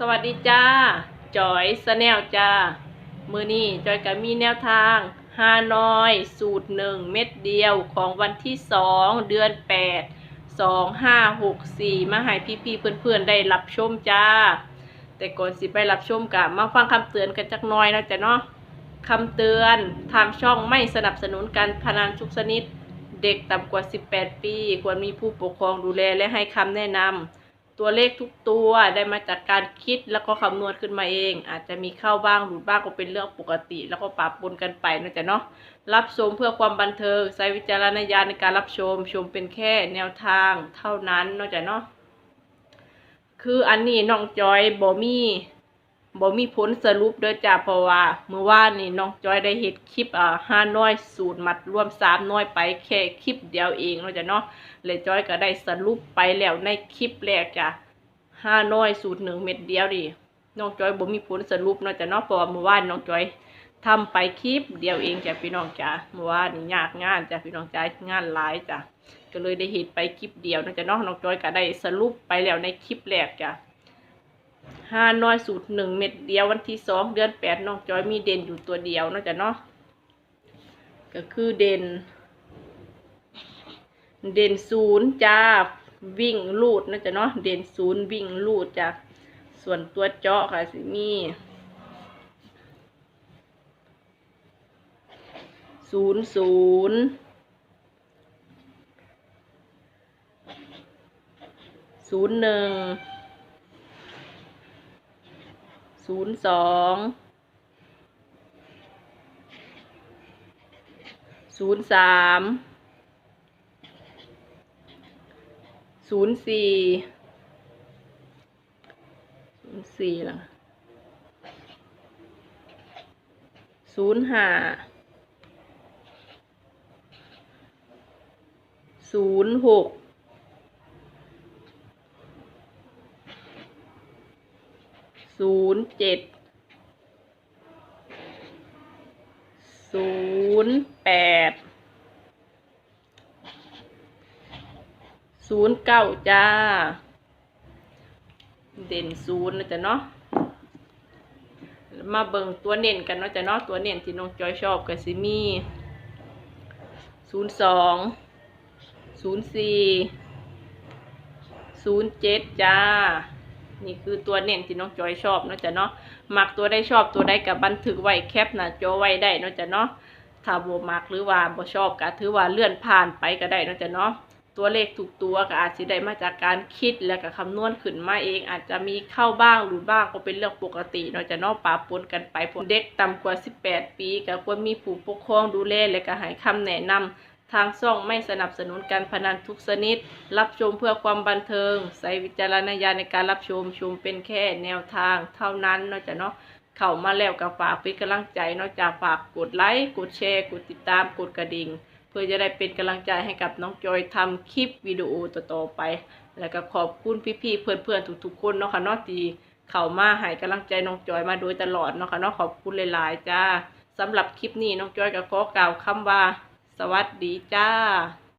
สวัสดีจ้าจอยสแนลจ้า มือนี้จอยก็มีแนวทางฮานอยสูตรหนึ่งเม็ดเดียวของวันที่สองเดือนแปดสองห้าหกสี่มาให้พี่ๆเพื่อนๆได้รับชมจ้า แต่ก่อนสิไปรับชมกับมาฟังคำเตือนกันจักน้อยนะจ๊ะเนาะคำเตือนทางช่องไม่สนับสนุนการพนันทุกชนิด เด็กต่ำกว่า 18 ปี ควรมีผู้ปกครองดูแลและให้คำแนะนำ ตัวเลขทุกตัวได้มาจากการคิดแล้วก็คำนวณขึ้นมาเอง อาจจะมีเข้าบ้างหลุดบ้างก็เป็นเรื่องปกติ แล้วก็ปรับปนกันไปนะจ๊ะเนาะรับชมเพื่อความบันเทิงใช้วิจารณญาณในการรับชมชมเป็นแค่แนวทางเท่านั้นนาะจ๊ะเนาะคืออันนี้น้องจอยบอมี่ บ่มีผลสรุปเด้อจ้ะเพราะว่าเมื่อวานนี่น้องจอยได้เฮ็ดคลิปอ่าห้าน้อยสูตรมัดรวมสามน้อยไปแค่คลิปเดียวเองเนาะจ๊ะเนาะเลยจอยก็ได้สรุปไปแล้วในคลิปแรกจ้ะห้าน้อยสูตรหนึ่งเม็ดเดียวดิน้องจอยบ่มีผลสรุปเนาะจ้ะเนาะเพราะว่าเมื่อวานน้องจอยทำไปคลิปเดียวเองจ้ะพี่น้องจ้ะเมื่อวานนี่ยากงานจ้ะพี่น้องจ้ะงานหลายจ้ะก็เลยได้เห็นไปคลิปเดียวเนาะจ้ะเนาะน้องจอยก็ได้สรุปไปแล้วในคลิปแรกจ้ะ ห้าน้อยสูตรหนึ่งเม็ดเดียววันที่สองเดือนแปดน้องจอยมีเด่นอยู่ตัวเดียวนาะจ้ะเนาะก็คือเด่น เด่นศูนย์จ้าวิ่งลูดนะจ๊ะเนาะเด่นศูนย์วิ่งลูดจ้ะส่วนตัวเจาะค่ะสิมีศูนย์ศูนย์ศูนย์หนึ่ง ศูนย์สองศูนย์สามศูนย์สี่ศูนย์สี่ล่ะศูนย์ห้าศูนย์หก ศูนย์เจ็ดศูนย์แปดศูนย์เก้าจ้า เด่นศูนย์นะจ๊ะเนาะมาเบิ่งตัวเน้นกันเนาะจ๊ะเนาะตัวเน้นที่น้องจอยชอบก็สิมี่ศูนย์สองศูนย์สี่ศูนย์เจ็ดจ้า นี่คือตัวเน้นที่น้องจอยชอบเนาะจ๊ะเนาะมักตัวได้ชอบตัวได้กับบันทึกไว้แคปหน้าจอไว้ได้เนาะจ๊ะเนาะถ้าบมักหรือว่าบ่ชอบก็ถือว่าเลื่อนผ่านไปก็ได้เนาะจ๊ะเนาะตัวเลขถูกตัวก็อาจจะได้มาจากการคิดและก็คำนวณขึ้นมาเอง อาจจะมีเข้าบ้างหรือบ้างก็เป็นเรื่องปกติเนาะจะเนอกปาปนกันไปผลเด็กต่ำกว่า 18 ปีก็ควรมีผู้ปกครองดูแลและก็ให้คำแนะนำ ทางช่องไม่สนับสนุนการพนันทุกชนิด รับชมเพื่อความบันเทิง ใส่วิจารณญาณในการรับชม ชมเป็นแค่แนวทางเท่านั้นเนาะจะเนาะ เข้ามาแล้วก็ฝากเป็นกำลังใจเนอกจากฝากกดไลค์ กดแชร์ กดติดตาม กดกระดิ่ง เพื่อจะได้เป็นกำลังใจให้กับน้องจอยทำคลิปวิดีโอต่อๆไป แล้วก็ขอบคุณพี่ๆ เพื่อนๆ ทุกๆ คนเนาะค่ะเนาะที่เข้ามาให้กำลังใจน้องจอยมาโดยตลอดเนาะค่ะเนาะขอบคุณหลายๆจ้าสำหรับคลิปนี้น้องจอยก็ขอกล่าวคำว่า สวัสดีจ้า